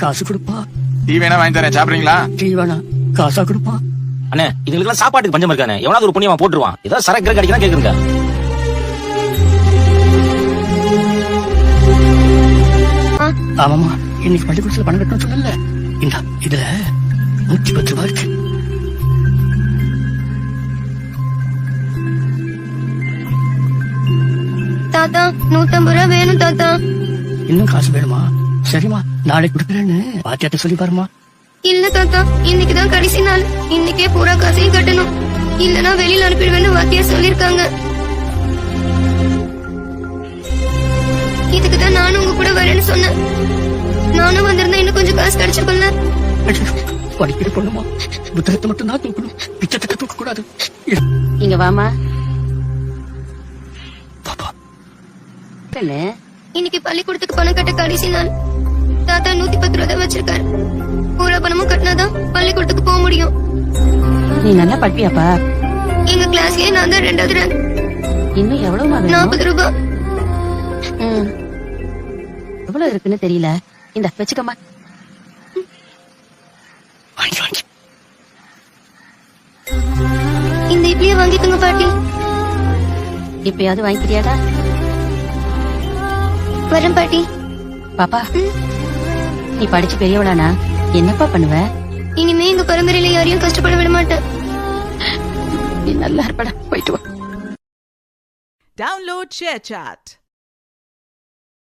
காசு கொடுப்பா. டீ வேணா வாங்கி தரேன். சாப்பிடுறீங்களா? டீ வேணாம் காசா கொடுப்பா. அண்ணே இதுங்களுக்குலாம் சாப்பாட்டுக்கு பஞ்சம் இருக்கானே எவனாவது ஒரு புண்ணியமா போட்டுருவான். ஏதோ சரக்கு கிடைக்கலாம் கேக்குறீங்க ஆமாமா இன்னைக்கு பள்ளிக்கூடத்துல பணம் கட்டணும் சொன்னல இந்த இதுல நூத்தி பத்து ரூபாய் இருக்கு. தாத்தா நூத்தம்பது ரூபா வேணும் தாத்தா. இன்னும் காசு வேணுமா? சரிம்மா நாளைக்கு கொடுக்குறேன்னு. பாத்தியாட்ட சொல்லி பாருமா. இல்ல தாத்தா இன்னைக்கு தான் கடைசி நாள். இன்னைக்கே பூரா காசையும் கட்டணும். இல்லனா வெளியில அனுப்பிடுவேன்னு வாத்தியார் சொல்லிருக்காங்க இதுக்கு தான் நானும் உங்க கூட வரேன்னு சொன்னேன். நானும் வந்திருந்தா இன்னும் கொஞ்சம் காசு கிடைச்சிருக்கும்ல? ஐயோ, படிக்கிற பொண்ணுமா? புத்தகத்தை மட்டும் தான் தூக்கணும். பிச்சத்தக்க தூக்க கூடாது இங்க வாமா பாப்பா. இன்னைக்கு பள்ளிக்கூடத்துக்கு பணம் கட்ட கடைசி நாள். தாத்தா நூத்தி பத்து ரூபா தான் வச்சிருக்காரு. பூரா பணமும் கட்டினாதான் பள்ளிக்கூடத்துக்கு போக முடியும். நீ நல்லா படிப்பியாப்பா? எங்க கிளாஸ்லயே நான் தான் ரெண்டாவது ரேங்க் இன்னும் எவ்வளவு நாற்பது ரூபாய். எவ்வளவு இருக்குன்னு தெரியல. இந்த வச்சுக்கம்மா. இந்த இட்லியை வாங்கிக்கோங்க பாட்டி. இப்பயாவது வாங்கிக்கிறியாடா? வரேன் பாட்டி. பாப்பா நீ படிச்சு பெரியவளானா? என்னப்பா பண்ணுவ? இனிமே எங்க பரம்பரையில யாரையும் கஷ்டப்பட விட மாட்டேன். நீ நல்லா இருப்படா போயிட்டு வா. Download ShareChat.